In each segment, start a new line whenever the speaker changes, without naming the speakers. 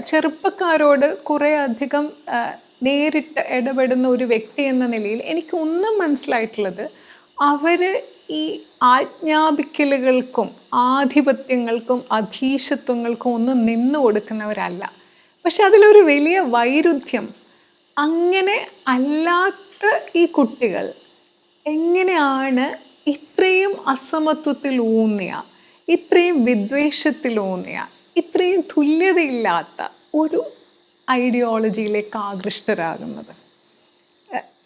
ചെറുപ്പക്കാരോട് കുറേ അധികം നേരിട്ട് ഇടപെടുന്ന ഒരു വ്യക്തി എന്ന നിലയിൽ എനിക്ക് ഒന്നും മനസ്സിലായിട്ടുള്ളത് അവർ ഈ ആജ്ഞാപിക്കലുകൾക്കും ആധിപത്യങ്ങൾക്കും അധീശത്വങ്ങൾക്കും ഒന്നും നിന്നു കൊടുക്കുന്നവരല്ല. പക്ഷെ അതിലൊരു വലിയ വൈരുദ്ധ്യം അങ്ങനെ അല്ലാത്ത ഈ കുട്ടികൾ എങ്ങനെയാണ് ഇത്രയും അസമത്വത്തിൽ ഊന്നിയ ഇത്രയും വിദ്വേഷത്തിൽ ഊന്നിയ ഇത്രയും തുല്യതയില്ലാത്ത ഒരു ഐഡിയോളജിയിലേക്ക് ആകൃഷ്ടരാകുന്നത്.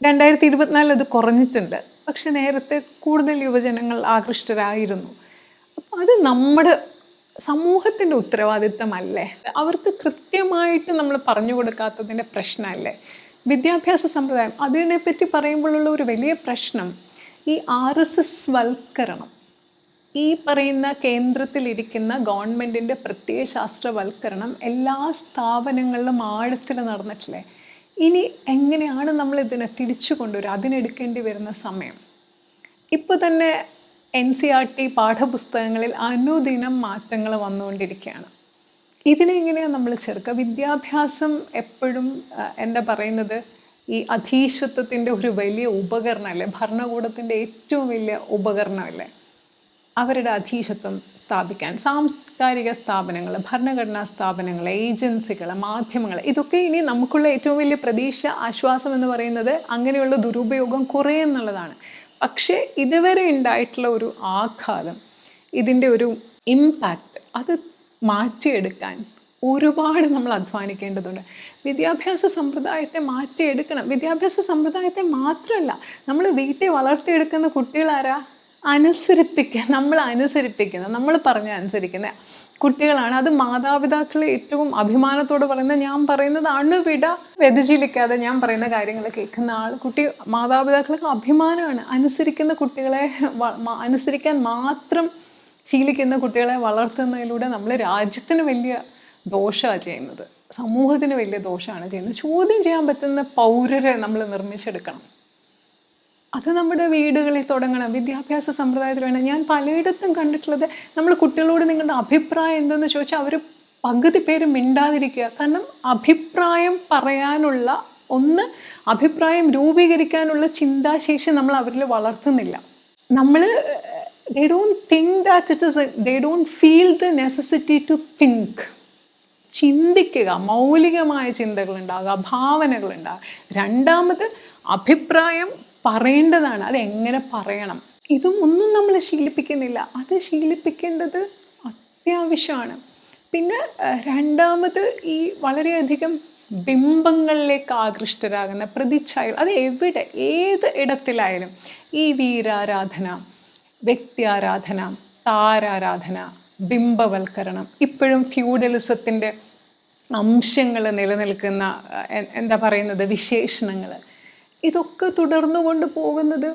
രണ്ടായിരത്തി ഇരുപത്തിനാലിൽ അത് കുറഞ്ഞിട്ടുണ്ട്. പക്ഷെ നേരത്തെ കൂടുതൽ യുവജനങ്ങൾ ആകൃഷ്ടരായിരുന്നു. അപ്പം അത് നമ്മുടെ സമൂഹത്തിന്റെ ഉത്തരവാദിത്തമല്ലേ? അവർക്ക് കൃത്യമായിട്ട് നമ്മൾ പറഞ്ഞു കൊടുക്കാത്തതിന്റെ പ്രശ്നമല്ലേ? വിദ്യാഭ്യാസ സമ്പ്രദായം അതിനെപ്പറ്റി പറയുമ്പോഴുള്ള ഒരു വലിയ പ്രശ്നം ഈ ആർ എസ് എസ് വൽക്കരണം. ഈ പറയുന്ന കേന്ദ്രത്തിലിരിക്കുന്ന ഗവൺമെന്റിന്റെ പ്രത്യയശാസ്ത്രവൽക്കരണം എല്ലാ സ്ഥാപനങ്ങളിലും ആഴത്തിൽ നടന്നിട്ടില്ലേ? ഇനി എങ്ങനെയാണ് നമ്മൾ ഇതിനെ തിരിച്ചു കൊണ്ടുവരിക? അതിനെടുക്കേണ്ടി വരുന്ന സമയം. ഇപ്പോൾ തന്നെ എൻ സി ആർ ടി പാഠപുസ്തകങ്ങളിൽ അനുദിനം മാറ്റങ്ങൾ വന്നുകൊണ്ടിരിക്കുകയാണ്. ഇതിനെങ്ങനെയാണ് നമ്മൾ ചെറുക്കുക വിദ്യാഭ്യാസം എപ്പോഴും എന്താ പറയുന്നത്? ഈ അധീശത്വത്തിന്റെ ഒരു വലിയ ഉപകരണമല്ലേ? ഭരണകൂടത്തിന്റെ ഏറ്റവും വലിയ ഉപകരണമല്ലേ? അവരുടെ അധീശത്വം സ്ഥാപിക്കാൻ. സാംസ്കാരിക സ്ഥാപനങ്ങൾ ഭരണഘടനാ സ്ഥാപനങ്ങൾ ഏജൻസികൾ മാധ്യമങ്ങൾ ഇതൊക്കെ ഇനി നമുക്കുള്ള ഏറ്റവും വലിയ പ്രതീക്ഷ ആശ്വാസം എന്ന് പറയുന്നത് അങ്ങനെയുള്ള ദുരുപയോഗം കുറയെന്നുള്ളതാണ് പക്ഷേ ഇതുവരെ ഉണ്ടായിട്ടുള്ള ഒരു ആഘാതം ഇതിന്റെ ഒരു ഇമ്പാക്റ്റ് അത് മാറ്റിയെടുക്കാൻ ഒരുപാട് നമ്മൾ അധ്വാനിക്കേണ്ടതുണ്ട്. വിദ്യാഭ്യാസ സമ്പ്രദായത്തെ മാറ്റിയെടുക്കണം. വിദ്യാഭ്യാസ സമ്പ്രദായത്തെ മാത്രമല്ല നമ്മൾ വീട്ടിൽ വളർത്തിയെടുക്കുന്ന കുട്ടികളാരാ? അനുസരിപ്പിക്കുക നമ്മൾ അനുസരിപ്പിക്കുന്ന നമ്മൾ പറഞ്ഞ് അനുസരിക്കുന്ന കുട്ടികളാണ്. അത് മാതാപിതാക്കൾ ഏറ്റവും അഭിമാനത്തോടെ പറയുന്ന ഞാൻ പറയുന്നത് അണുവിട വ്യതിചലിക്കാതെ ഞാൻ പറയുന്ന കാര്യങ്ങൾ കേൾക്കുന്ന ആൾ കുട്ടി മാതാപിതാക്കൾക്ക് അഭിമാനമാണ്. അനുസരിക്കുന്ന കുട്ടികളെ അനുസരിക്കാൻ മാത്രം ശീലിക്കുന്ന കുട്ടികളെ വളർത്തുന്നതിലൂടെ നമ്മൾ രാജ്യത്തിന് വലിയ ദോഷമാണ് ചെയ്യുന്നത്. സമൂഹത്തിന് വലിയ ദോഷമാണ് ചെയ്യുന്നത്. ചോദ്യം ചെയ്യാൻ പറ്റുന്ന പൗരരെ നമ്മൾ നിർമ്മിച്ചെടുക്കണം. അത് നമ്മുടെ വീടുകളിൽ തുടങ്ങണം. വിദ്യാഭ്യാസ സമ്പ്രദായത്തിൽ വേണം. ഞാൻ പലയിടത്തും കണ്ടിട്ടുള്ളത് നമ്മൾ കുട്ടികളോട് നിങ്ങളുടെ അഭിപ്രായം എന്തെന്ന് ചോദിച്ചാൽ അവർ പകുതി പേര് മിണ്ടാതിരിക്കുക. കാരണം അഭിപ്രായം പറയാനുള്ള ഒന്ന് അഭിപ്രായം രൂപീകരിക്കാനുള്ള ചിന്താശേഷി നമ്മൾ അവരിൽ വളർത്തുന്നില്ല. നമ്മൾ they don't think that it is they don't feel the necessity to think ചിന്തിക്കുക മൗലികമായ ചിന്തകളുണ്ടാകുക ഭാവനകളുണ്ടാകുക. രണ്ടാമത് അഭിപ്രായം പറയേണ്ടതാണ്. അത് എങ്ങനെ പറയണം? ഇതും ഒന്നും നമ്മൾ ശീലിപ്പിക്കുന്നില്ല. അത് ശീലിപ്പിക്കേണ്ടത് അത്യാവശ്യമാണ്. പിന്നെ രണ്ടാമത് ഈ വളരെയധികം ബിംബങ്ങളിലേക്ക് ആകൃഷ്ടരാകുന്ന പ്രതിച്ഛായകൾ അത് എവിടെ ഏത് ഇടത്തിലായാലും ഈ വീരാരാധന വ്യക്തി ആരാധന താരാരാധന ബിംബവൽക്കരണം ഇപ്പോഴും ഫ്യൂഡലിസത്തിന്റെ അംശങ്ങൾ നിലനിൽക്കുന്ന എന്താ പറയുന്നത് വിശേഷണങ്ങൾ ഇതൊക്കെ തുടർന്നു കൊണ്ട് പോകുന്നത്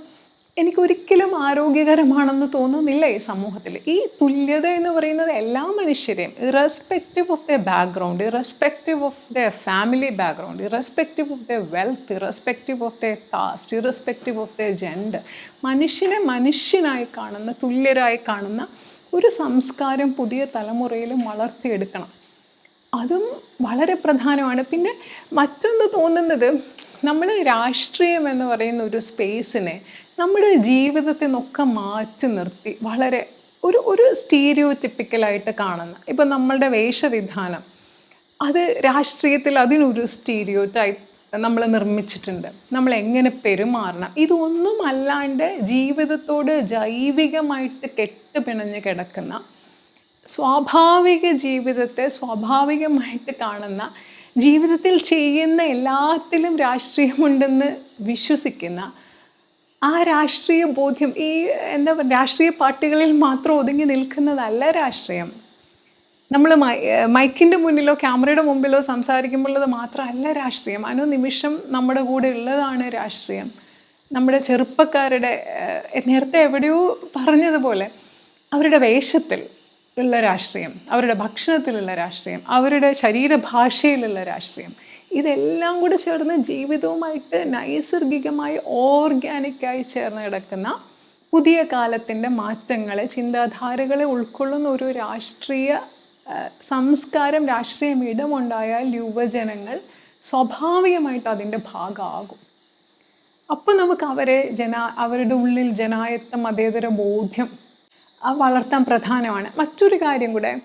എനിക്കൊരിക്കലും ആരോഗ്യകരമാണെന്ന് തോന്നുന്നില്ല ഈ സമൂഹത്തിൽ. ഈ തുല്യത എന്ന് പറയുന്നത് എല്ലാ മനുഷ്യരെയും irrespective of the background irrespective of the family background irrespective of the wealth irrespective of the caste irrespective of the gender മനുഷ്യനെ മനുഷ്യനായി കാണുന്ന തുല്യരായി കാണുന്ന ഒരു സംസ്കാരം പുതിയ തലമുറയിലും വളർത്തിയെടുക്കണം. അതും വളരെ പ്രധാനമാണ്. പിന്നെ മറ്റൊന്ന് തോന്നുന്നത് നമ്മൾ രാഷ്ട്രീയം എന്ന് പറയുന്ന ഒരു സ്പേസിനെ നമ്മുടെ ജീവിതത്തിൽ നിന്നൊക്കെ മാറ്റി നിർത്തി വളരെ ഒരു ഒരു സ്റ്റീരിയോ ടിപ്പിക്കലായിട്ട് കാണുന്ന. ഇപ്പം നമ്മളുടെ വേഷവിധാനം അത് രാഷ്ട്രീയത്തിൽ അതിനൊരു സ്റ്റീരിയോ ടൈപ്പ് നമ്മൾ നിർമ്മിച്ചിട്ടുണ്ട്. നമ്മൾ എങ്ങനെ പെരുമാറണം? ഇതൊന്നും അല്ലാണ്ട് ജീവിതത്തോട് ജൈവികമായിട്ട് കെട്ടുപിണഞ്ഞ് കിടക്കുന്ന സ്വാഭാവിക ജീവിതത്തെ സ്വാഭാവികമായിട്ട് കാണുന്ന ജീവിതത്തിൽ ചെയ്യുന്ന എല്ലാത്തിലും രാഷ്ട്രീയമുണ്ടെന്ന് വിശ്വസിക്കുന്ന ആ രാഷ്ട്രീയ ബോധ്യം ഈ എന്താ രാഷ്ട്രീയ പാർട്ടികളിൽ മാത്രം ഒതുങ്ങി നിൽക്കുന്നതല്ല രാഷ്ട്രീയം. നമ്മൾ മൈക്കിന്റെ മുന്നിലോ ക്യാമറയുടെ മുമ്പിലോ സംസാരിക്കുമ്പോഴത് മാത്രമല്ല രാഷ്ട്രീയം. അനുനിമിഷം നമ്മുടെ കൂടെ ഉള്ളതാണ് രാഷ്ട്രീയം. നമ്മുടെ ചെറുപ്പക്കാരുടെ നേരത്തെ എവിടെയോ പറഞ്ഞതുപോലെ അവരുടെ വേഷത്തിൽ ഉള്ള രാഷ്ട്രീയം അവരുടെ ഭക്ഷണത്തിലുള്ള രാഷ്ട്രീയം അവരുടെ ശരീരഭാഷയിലുള്ള രാഷ്ട്രീയം ഇതെല്ലാം കൂടെ ചേർന്ന് ജീവിതവുമായിട്ട് നൈസർഗികമായി ഓർഗാനിക്കായി ചേർന്ന് കിടക്കുന്ന പുതിയ കാലത്തിന്റെ മാറ്റങ്ങളെ ചിന്താധാരകളെ ഉൾക്കൊള്ളുന്ന ഒരു രാഷ്ട്രീയ സംസ്കാരം രാഷ്ട്രീയം ഇടമുണ്ടായാൽ യുവജനങ്ങൾ സ്വാഭാവികമായിട്ട് അതിന്റെ ഭാഗമാകും. അപ്പോൾ നമുക്ക് അവരെ ജന അവരുടെ ഉള്ളിൽ ജനായത്ത മതേതര ബോധ്യം വളർത്താൻ പ്രധാനമാണ്. മറ്റൊരു കാര്യം കൂടെ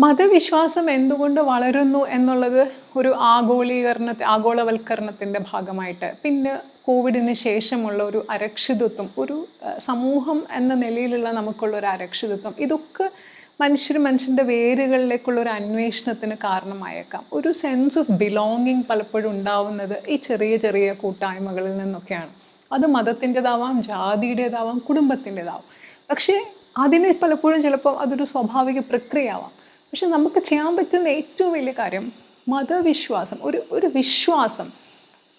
മതവിശ്വാസം എന്തുകൊണ്ട് വളരുന്നു എന്നുള്ളത് ഒരു ആഗോളീകരണ ആഗോളവൽക്കരണത്തിന്റെ ഭാഗമായിട്ട്. പിന്നെ കോവിഡിന് ശേഷമുള്ള ഒരു അരക്ഷിതത്വം ഒരു സമൂഹം എന്ന നിലയിലുള്ള നമുക്കുള്ള ഒരു അരക്ഷിതത്വം ഇതൊക്കെ മനുഷ്യർ മനുഷ്യന്റെ വേരുകളിലേക്കുള്ള ഒരു അന്വേഷണത്തിന് കാരണമായേക്കാം. ഒരു സെൻസ് ഓഫ് ബിലോങ്ങിങ് പലപ്പോഴും ഉണ്ടാവുന്നത് ഈ ചെറിയ ചെറിയ കൂട്ടായ്മകളിൽ നിന്നൊക്കെയാണ്. അത് മതത്തിന്റെതാവാം ജാതിയുടേതാവാം കുടുംബത്തിന്റെതാവാം. പക്ഷേ അതിന് പലപ്പോഴും ചിലപ്പോൾ അതൊരു സ്വാഭാവിക പ്രക്രിയയാവാം. പക്ഷെ നമുക്ക് ചെയ്യാൻ പറ്റുന്ന ഏറ്റവും വലിയ കാര്യം മതവിശ്വാസം. ഒരു ഒരു വിശ്വാസം.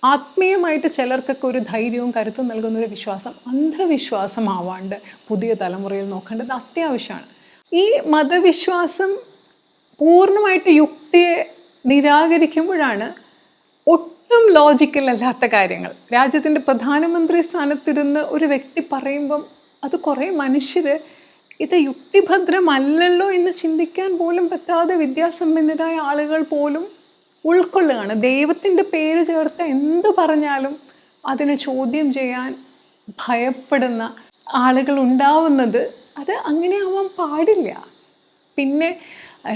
ആത്മീയമായിട്ട് ചിലർക്കൊക്കെ ഒരു ധൈര്യവും കരുത്തും നൽകുന്ന ഒരു വിശ്വാസം അന്ധവിശ്വാസമാവാണ്ട് പുതിയ തലമുറയിൽ നോക്കേണ്ടത് അത്യാവശ്യമാണ്. ഈ മതവിശ്വാസം പൂർണമായിട്ട് യുക്തിയെ നിരാകരിക്കുമ്പോഴാണ് ഒട്ടും ലോജിക്കൽ അല്ലാത്ത കാര്യങ്ങൾ. രാജ്യത്തിന്റെ പ്രധാനമന്ത്രി സ്ഥാനത്തിരുന്ന് ഒരു വ്യക്തി പറയുമ്പം അത് കുറേ മനുഷ്യർ ഇത് യുക്തിഭദ്രമല്ലല്ലോ എന്ന് ചിന്തിക്കാൻ പോലും പറ്റാതെ വിദ്യാസമ്പന്നരായ ആളുകൾ പോലും ഉൾക്കൊള്ളുകയാണ്. ദൈവത്തിന്റെ പേര് ചേർത്ത് എന്ത് പറഞ്ഞാലും അതിനെ ചോദ്യം ചെയ്യാൻ ഭയപ്പെടുന്ന ആളുകൾ ഉണ്ടാവുന്നത് അത് അങ്ങനെ ആവാൻ പാടില്ല. പിന്നെ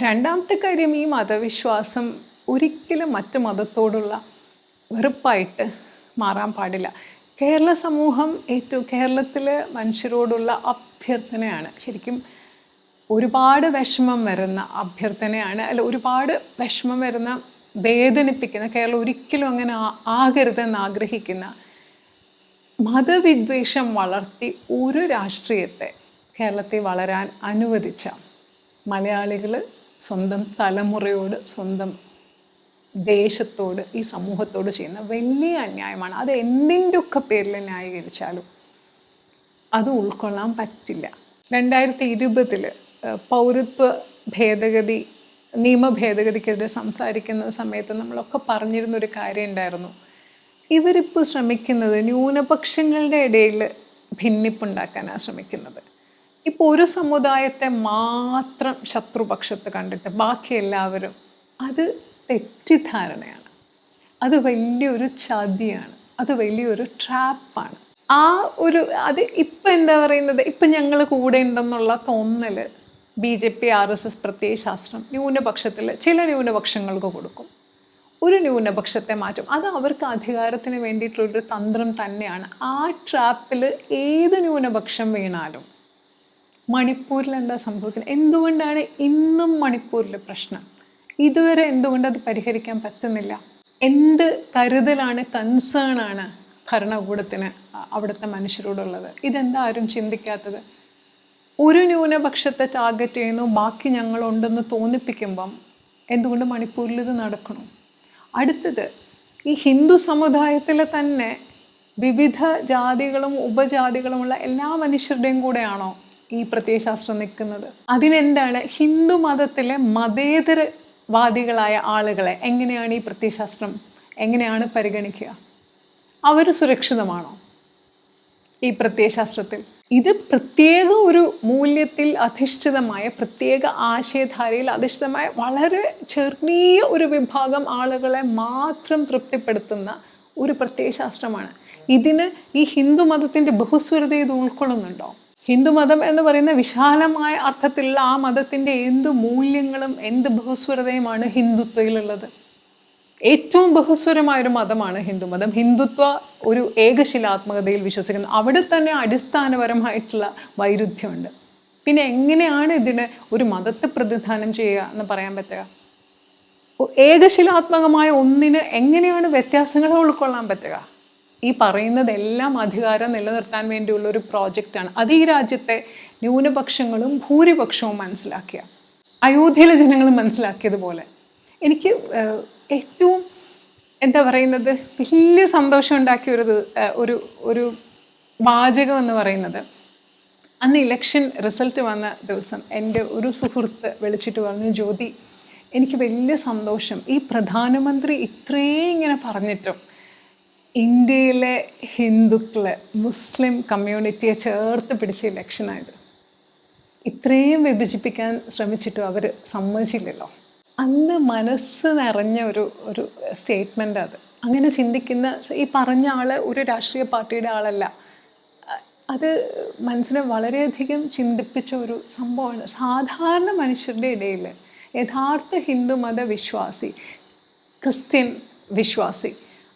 രണ്ടാമത്തെ കാര്യം ഈ മതവിശ്വാസം ഒരിക്കലും മറ്റു മതത്തോടുള്ള വെറുപ്പായിട്ട് മാറാൻ പാടില്ല. കേരള സമൂഹം ഏറ്റവും കേരളത്തിലെ മനുഷ്യരോടുള്ള അഭ്യർത്ഥനയാണ്. ശരിക്കും ഒരുപാട് വിഷമം വരുന്ന അഭ്യർത്ഥനയാണ്. അല്ല ഒരുപാട് വിഷമം വരുന്ന വേദനിപ്പിക്കുന്ന കേരളം ഒരിക്കലും അങ്ങനെ ആകരുതെന്ന് ആഗ്രഹിക്കുന്ന മതവിദ്വേഷം വളർത്തി ഒരു രാഷ്ട്രീയത്തെ കേരളത്തെ വളരാൻ അനുവദിച്ച മലയാളികൾ സ്വന്തം തലമുറയോട് സ്വന്തം ദേശത്തോട് ഈ സമൂഹത്തോട് ചെയ്യുന്ന വലിയ അന്യായമാണ്. അത് എന്തിന്റെയൊക്കെ പേരിൽ ന്യായീകരിച്ചാലും അത് ഉൾക്കൊള്ളാൻ പറ്റില്ല. രണ്ടായിരത്തി ഇരുപതിൽ പൗരത്വ ഭേദഗതി നിയമ ഭേദഗതിക്കെതിരെ സംസാരിക്കുന്ന സമയത്ത് നമ്മളൊക്കെ പറഞ്ഞിരുന്ന ഒരു കാര്യം ഉണ്ടായിരുന്നു ഇവരിപ്പോൾ ശ്രമിക്കുന്നത് ന്യൂനപക്ഷങ്ങളുടെ ഇടയിൽ ഭിന്നിപ്പുണ്ടാക്കാനാണ് ശ്രമിക്കുന്നത്. ഇപ്പോൾ ഒരു സമുദായത്തെ മാത്രം ശത്രുപക്ഷത്ത് കണ്ടിട്ട് ബാക്കി എല്ലാവരും അത് തെറ്റിദ്ധാരണയാണ്. അത് വലിയൊരു ചതിയാണ്. അത് വലിയൊരു ട്രാപ്പാണ്. ആ ഒരു അത് ഇപ്പം എന്താ പറയുന്നത്? ഇപ്പം ഞങ്ങൾ കൂടെ ഉണ്ടെന്നുള്ള തോന്നൽ B J P R S S പ്രത്യയശാസ്ത്രം ന്യൂനപക്ഷത്തിൽ ചില ന്യൂനപക്ഷങ്ങൾക്ക് കൊടുക്കും. ഒരു ന്യൂനപക്ഷത്തെ മാറ്റും. അത് അവർക്ക് അധികാരത്തിന് വേണ്ടിയിട്ടുള്ളൊരു തന്ത്രം തന്നെയാണ്. ആ ട്രാപ്പിൽ ഏത് ന്യൂനപക്ഷം വീണാലും മണിപ്പൂരിൽ എന്താ സംഭവിക്കുന്നത്? എന്തുകൊണ്ടാണ് ഇന്നും മണിപ്പൂരിൽ പ്രശ്നം? ഇതുവരെ എന്തുകൊണ്ട് അത് പരിഹരിക്കാൻ പറ്റുന്നില്ല? എന്ത് കരുതലാണ് കൺസേൺ ആണ് ഭരണകൂടത്തിന് അവിടുത്തെ മനുഷ്യരോടുള്ളത്? ഇതെന്താ ആരും ചിന്തിക്കാത്തത്? ഒരു ന്യൂനപക്ഷത്തെ ടാർഗറ്റ് ചെയ്യുന്നു ബാക്കി ഞങ്ങളുണ്ടെന്ന് തോന്നിപ്പിക്കുമ്പം എന്തുകൊണ്ട് മണിപ്പൂരിൽ ഇത് നടക്കണം അടുത്തത് ഈ ഹിന്ദു സമുദായത്തിലെ തന്നെ വിവിധ ജാതികളും ഉപജാതികളുമുള്ള എല്ലാ മനുഷ്യരുടെയും കൂടെയാണോ ഈ പ്രത്യയശാസ്ത്രം നിൽക്കുന്നത്? അതിനെന്താണ് ഹിന്ദു മതത്തിലെ മതേതരവാദികളായ ആളുകളെ എങ്ങനെയാണ് ഈ പ്രത്യശാസ്ത്രം എങ്ങനെയാണ് പരിഗണിക്കുക? അവർ സുരക്ഷിതമാണോ? ഈ പ്രത്യയശാസ്ത്രത്തിൽ. ഇത് പ്രത്യേക ഒരു മൂല്യത്തിൽ അധിഷ്ഠിതമായ പ്രത്യേക ആശയധാരയിൽ അധിഷ്ഠിതമായ വളരെ ചെറിയ ഒരു വിഭാഗം ആളുകളെ മാത്രം തൃപ്തിപ്പെടുത്തുന്ന ഒരു പ്രത്യയശാസ്ത്രമാണ്. ഇതിന് ഈ ഹിന്ദു മതത്തിന്റെ ബഹുസ്വരത ഇത് ഉൾക്കൊള്ളുന്നുണ്ടോ? ഹിന്ദുമതം എന്ന് പറയുന്ന വിശാലമായ അർത്ഥത്തിൽ ആ മതത്തിന്റെ എന്ത് മൂല്യങ്ങളും എന്ത് ബഹുസ്വരതയുമാണ് ഹിന്ദുത്വയിലുള്ളത്. ഏറ്റവും ബഹുസ്വരമായ ഒരു മതമാണ് ഹിന്ദുമതം. ഹിന്ദുത്വ ഒരു ഏകശിലാത്മകതയിൽ വിശ്വസിക്കുന്നു. അവിടെ തന്നെ അടിസ്ഥാനപരമായിട്ടുള്ള വൈരുദ്ധ്യമുണ്ട്. പിന്നെ എങ്ങനെയാണ് ഇതിന് ഒരു മതത്തെ പ്രതിദാനം ചെയ്യുക എന്ന് പറയാൻ പറ്റുക? ഏകശിലാത്മകമായ ഒന്നിന് എങ്ങനെയാണ് വ്യത്യാസങ്ങൾ ഉൾക്കൊള്ളാൻ പറ്റുക? ഈ പറയുന്നതെല്ലാം അധികാരം നിലനിർത്താൻ വേണ്ടിയുള്ള ഒരു പ്രോജക്റ്റാണ്. അത് ഈ രാജ്യത്തെ ന്യൂനപക്ഷങ്ങളും ഭൂരിപക്ഷവും മനസ്സിലാക്കിയ അയോധ്യയിലെ ജനങ്ങൾ മനസ്സിലാക്കിയതുപോലെ. എനിക്ക് ഏറ്റവും എന്താ പറയുന്നത് വലിയ സന്തോഷം ഉണ്ടാക്കിയ ഒരു ഒരു ഒരു വാചകം എന്ന് പറയുന്നത് അന്ന് ഇലക്ഷൻ റിസൾട്ട് വന്ന ദിവസം എന്റെ ഒരു സുഹൃത്ത് വിളിച്ചിട്ട് പറഞ്ഞു ജ്യോതി എനിക്ക് വലിയ സന്തോഷം. ഈ പ്രധാനമന്ത്രി ഇത്രയും ഇങ്ങനെ പറഞ്ഞിട്ടും ഇന്ത്യയിലെ ഹിന്ദുക്കളെ മുസ്ലിം കമ്മ്യൂണിറ്റിയെ ചേർത്ത് പിടിച്ച ഇലക്ഷനായത് ഇത്രയും വിഭജിപ്പിക്കാൻ ശ്രമിച്ചിട്ടും അവർ സമ്മതിച്ചില്ലല്ലോ. അന്ന് മനസ്സ് നിറഞ്ഞ ഒരു ഒരു സ്റ്റേറ്റ്മെന്റ് അത്. അങ്ങനെ ചിന്തിക്കുന്ന ഈ പറഞ്ഞ ആൾ ഒരു രാഷ്ട്രീയ പാർട്ടിയുടെ ആളല്ല. അത് മനസ്സിനെ വളരെയധികം ചിന്തിപ്പിച്ച ഒരു സംഭവമാണ്. സാധാരണ മനുഷ്യരുടെ ഇടയിൽ യഥാർത്ഥ ഹിന്ദു മത വിശ്വാസി ക്രിസ്ത്യൻ വിശ്വാസി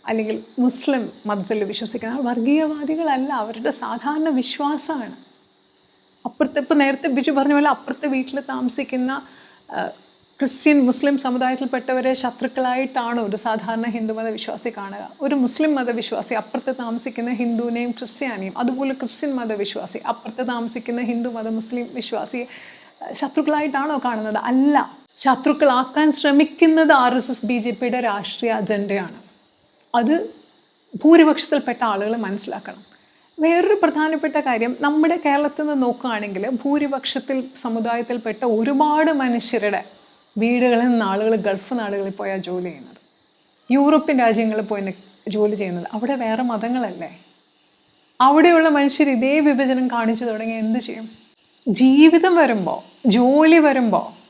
അല്ലെങ്കിൽ മുസ്ലിം മതത്തിൽ വിശ്വസിക്കുന്ന ആൾ വർഗീയവാദികളല്ല അവരുടെ സാധാരണ വിശ്വാസമാണ്. അപ്പുറത്തെ ഇപ്പോൾ നേരത്തെ ബിജു പറഞ്ഞ പോലെ അപ്പുറത്തെ വീട്ടിൽ താമസിക്കുന്ന ക്രിസ്ത്യൻ മുസ്ലിം സമുദായത്തിൽപ്പെട്ടവരെ ശത്രുക്കളായിട്ടാണ് ഒരു സാധാരണ ഹിന്ദു മതവിശ്വാസി കാണുക. ഒരു മുസ്ലിം മതവിശ്വാസി അപ്പുറത്ത് താമസിക്കുന്ന ഹിന്ദുവിനെയും ക്രിസ്ത്യാനിയും അതുപോലെ ക്രിസ്ത്യൻ മതവിശ്വാസി അപ്പുറത്ത് താമസിക്കുന്ന ഹിന്ദു മത മുസ്ലിം വിശ്വാസിയെ ശത്രുക്കളായിട്ടാണോ കാണുന്നത്? അല്ല. ശത്രുക്കളാക്കാൻ ശ്രമിക്കുന്നത് R S S B J പിയുടെ രാഷ്ട്രീയ അജണ്ടയാണ്. അത് ഭൂരിപക്ഷത്തിൽപ്പെട്ട ആളുകൾ മനസ്സിലാക്കണം. വേറൊരു പ്രധാനപ്പെട്ട കാര്യം നമ്മുടെ കേരളത്തിൽ നിന്ന് നോക്കുകയാണെങ്കിൽ ഭൂരിപക്ഷത്തിൽ സമുദായത്തിൽപ്പെട്ട ഒരുപാട് മനുഷ്യരുടെ വീടുകളിൽ നിന്ന് ആളുകൾ ഗൾഫ് നാടുകളിൽ പോയാൽ ജോലി ചെയ്യുന്നത്. യൂറോപ്യൻ രാജ്യങ്ങളിൽ പോയി ജോലി ചെയ്യുന്നത്. അവിടെ വേറെ മതങ്ങളല്ലേ? അവിടെയുള്ള മനുഷ്യർ ഇതേ വിഭജനം കാണിച്ചു തുടങ്ങി എന്ത് ചെയ്യും? ജീവിതം വരുമ്പോൾ ജോലി വരുമ്പോൾ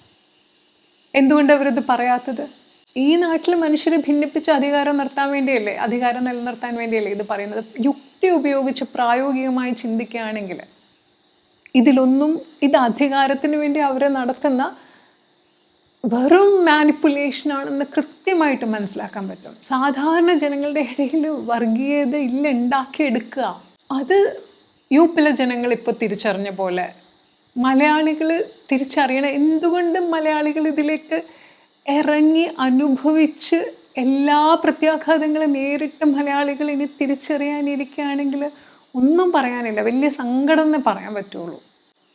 എന്തുകൊണ്ട് അവരിത് പറയാത്തത്? ഈ നാട്ടിൽ മനുഷ്യരെ ഭിന്നിപ്പിച്ച് അധികാരം നിർത്താൻ വേണ്ടിയല്ലേ? അധികാരം നിലനിർത്താൻ വേണ്ടിയല്ലേ ഇത് പറയുന്നത്? യുക്തി ഉപയോഗിച്ച് പ്രായോഗികമായി ചിന്തിക്കുകയാണെങ്കിൽ ഇതിലൊന്നും ഇത് അധികാരത്തിന് വേണ്ടി അവരെ നടത്തുന്ന വെറും മാനിപ്പുലേഷൻ ആണെന്ന് കൃത്യമായിട്ട് മനസ്സിലാക്കാൻ പറ്റും. സാധാരണ ജനങ്ങളുടെ ഇടയിൽ വർഗീയത ഇല്ല ഉണ്ടാക്കിയെടുക്കുക. അത് യു പിലെ ജനങ്ങൾ ഇപ്പോൾ തിരിച്ചറിഞ്ഞ പോലെ മലയാളികൾ തിരിച്ചറിയണം. എന്തുകൊണ്ടും മലയാളികൾ ഇതിലേക്ക് ഇറങ്ങി അനുഭവിച്ച് എല്ലാ പ്രത്യാഘാതങ്ങളും നേരിട്ട് മലയാളികൾ ഇനി തിരിച്ചറിയാനിരിക്കുകയാണെങ്കിൽ ഒന്നും പറയാനില്ല. വലിയ സങ്കടം എന്നേ പറയാൻ പറ്റുള്ളൂ.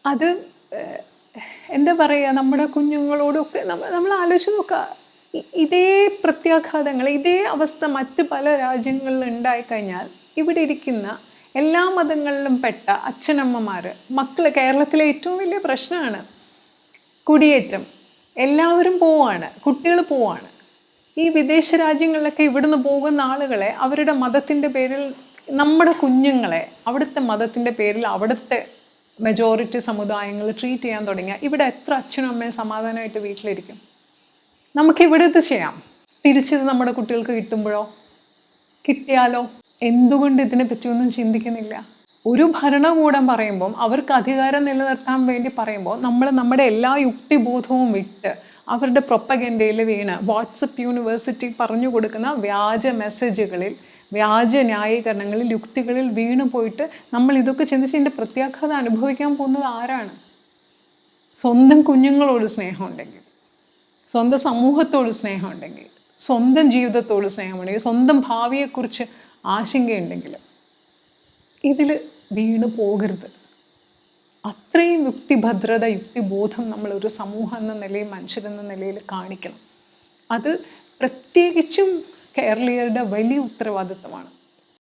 അത് എന്താ പറയുക നമ്മുടെ കുഞ്ഞുങ്ങളോടൊക്കെ നമ്മൾ നമ്മൾ ആലോചിച്ച് നോക്കുക ഇതേ പ്രത്യാഘാതങ്ങൾ ഇതേ അവസ്ഥ മറ്റ് പല രാജ്യങ്ങളിൽ ഉണ്ടായിക്കഴിഞ്ഞാൽ ഇവിടെ ഇരിക്കുന്ന എല്ലാ മതങ്ങളിലും പെട്ട അച്ഛനമ്മമാർ മക്കൾ കേരളത്തിലെ ഏറ്റവും വലിയ പ്രശ്നമാണ് കുടിയേറ്റം. എല്ലാവരും പോവാണ് കുട്ടികൾ പോവാണ്. ഈ വിദേശ രാജ്യങ്ങളിലൊക്കെ ഇവിടുന്ന് പോകുന്ന ആളുകളെ അവരുടെ മതത്തിന്റെ പേരിൽ നമ്മുടെ കുഞ്ഞുങ്ങളെ അവിടുത്തെ മതത്തിന്റെ പേരിൽ അവിടുത്തെ മെജോറിറ്റി സമുദായങ്ങൾ ട്രീറ്റ് ചെയ്യാൻ തുടങ്ങിയാൽ ഇവിടെ എത്ര അച്ഛനും അമ്മയും സമാധാനമായിട്ട് വീട്ടിലിരിക്കും? നമുക്ക് ഇവിടെ ഇത് ചെയ്യാം. തിരിച്ചത് നമ്മുടെ കുട്ടികൾക്ക് കിട്ടുമ്പോഴോ? കിട്ടിയാലോ? എന്തുകൊണ്ട് ഇതിനെ പറ്റിയൊന്നും ചിന്തിക്കുന്നില്ല? ഒരു ഭരണകൂടം പറയുമ്പം അവർക്ക് അധികാരം നിലനിർത്താൻ വേണ്ടി പറയുമ്പോൾ നമ്മൾ നമ്മുടെ എല്ലാ യുക്തിബോധവും വിട്ട് അവരുടെ പ്രൊപ്പഗൻഡയിൽ വീണ് വാട്സപ്പ് യൂണിവേഴ്സിറ്റി പറഞ്ഞു കൊടുക്കുന്ന വ്യാജ മെസ്സേജുകളിൽ വ്യാജ ന്യായീകരണങ്ങളിൽ യുക്തികളിൽ വീണു പോയിട്ട് നമ്മൾ ഇതൊക്കെ ചിന്തിച്ച് ഇതിന്റെ പ്രത്യാഘാതം അനുഭവിക്കാൻ പോകുന്നത് ആരാണ്? സ്വന്തം കുഞ്ഞുങ്ങളോട് സ്നേഹമുണ്ടെങ്കിൽ സ്വന്തം സമൂഹത്തോട് സ്നേഹമുണ്ടെങ്കിൽ സ്വന്തം ജീവിതത്തോട് സ്നേഹമുണ്ടെങ്കിൽ സ്വന്തം ഭാവിയെക്കുറിച്ച് ആശങ്കയുണ്ടെങ്കിൽ ഇതിൽ വീണ് പോകരുത്. അത്രയും യുക്തിഭദ്രത യുക്തിബോധം നമ്മൾ ഒരു സമൂഹം എന്ന നിലയിൽ മനുഷ്യരെന്ന നിലയിൽ കാണിക്കണം. അത് പ്രത്യേകിച്ചും കേരളീയരുടെ വലിയ ഉത്തരവാദിത്തമാണ്